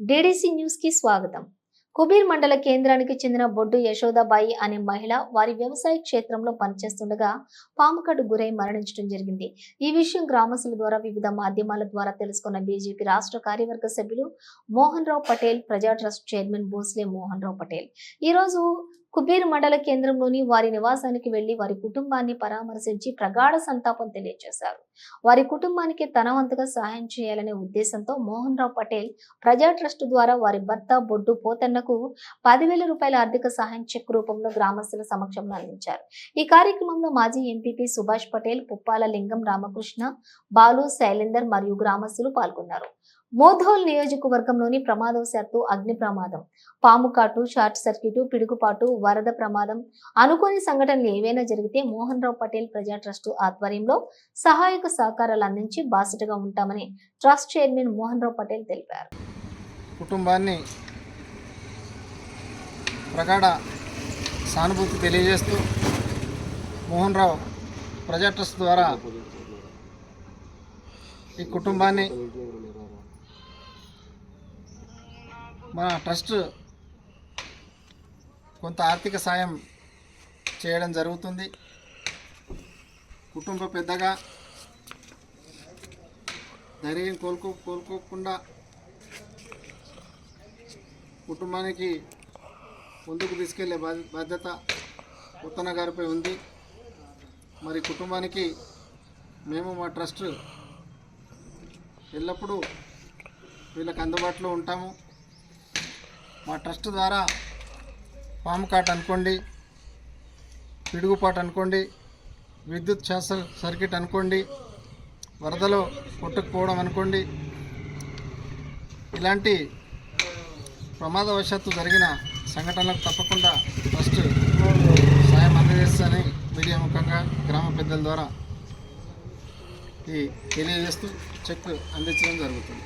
DDC న్యూస్కి స్వాగతం. కుబీర్ మండల కేంద్రానికి చెందిన బొడ్డు యశోదాబాయి అనే మహిళ వారి వ్యవసాయ క్షేత్రంలో పనిచేస్తుండగా పాముకడు గురై మరణించడం జరిగింది. ఈ విషయం గ్రామస్తుల ద్వారా వివిధ మాధ్యమాల ద్వారా తెలుసుకున్న బీజేపీ రాష్ట్ర కార్యవర్గ సభ్యులు మోహన్ రావు పటేల్ ప్రజా ట్రస్ట్ చైర్మన్ భోస్లే మోహన్ రావు పటేల్. ఈ రోజు కుబీర్ మండల కేంద్రంలోని వారి నివాసానికి వెళ్ళి వారి కుటుంబాన్ని పరామర్శించి ప్రగాఢ సంతాపం తెలియజేశారు. వారి కుటుంబానికి తన వంతుగా సహాయం చేయాలనే ఉద్దేశంతో మోహన్ రావు పటేల్ ప్రజా ట్రస్ట్ ద్వారా వారి భర్త బొడ్డు పోతన్నకు పదివేల రూపాయల ఆర్థిక సహాయం చెక్ రూపంలో గ్రామస్తుల సమక్షంలో అందించారు. ఈ కార్యక్రమంలో మాజీ ఎంపీపీ సుభాష్ పటేల్ పుప్పాల లింగం రామకృష్ణ బాలు శైలేందర్ మరియు గ్రామస్తులు పాల్గొన్నారు. మోధోల్ నియోజకవర్గంలోని ప్రమాదవశాత్తు అగ్ని ప్రమాదం. పాము కాటు షార్ట్ సర్క్యూట్ పిడుగుపాటు వరద ప్రమాదం. అనుకోని సంఘటనలు ఏవైనా జరిగితే మోహన్ రావు పటేల్ ప్రజా ట్రస్ట్ ఆధ్వర్యంలో సహాయక సహకారాలు అందించి బాసటగా ఉంటామని ట్రస్ట్ చైర్మన్ మోహన్ రావు పటేల్ తెలిపారు. కుటుంబాన్ని ప్రగాఢ సానుభూతి తెలియజేస్తూ మోహన్ రావు ప్రజా ట్రస్ట్ ద్వారా ఈ కుటుంబాన్ని మన ట్రస్ట్ కొంత ఆర్థిక సాయం చేయడం జరుగుతుంది. కుటుంబ పెద్దగా ధైర్యం కోలుకో కోలుకోకుండా కుటుంబానికి ముందుకు తీసుకెళ్ళే బాధ్యత ఉత్తన గారిపై ఉంది. మరి కుటుంబానికి మేము మా ట్రస్ట్ ఎల్లప్పుడూ వీళ్ళకి అందుబాటులో ఉంటాము. మా ట్రస్ట్ ద్వారా పాము కాట్ అనుకోండి పిడుగుపాటు అనుకోండి విద్యుత్ శాస్త్ర సర్క్యూట్ అనుకోండి వరదలో కొట్టుకుపోవడం అనుకోండి ఇలాంటి ప్రమాదవశాత్తు జరిగిన సంఘటనలకు తప్పకుండా ఫస్ట్ సాయం అందజేస్తానని మీడియా ముఖంగా గ్రామ పెద్దల ద్వారా ఈ తెలియజేస్తూ చెక్ అందించడం జరుగుతుంది.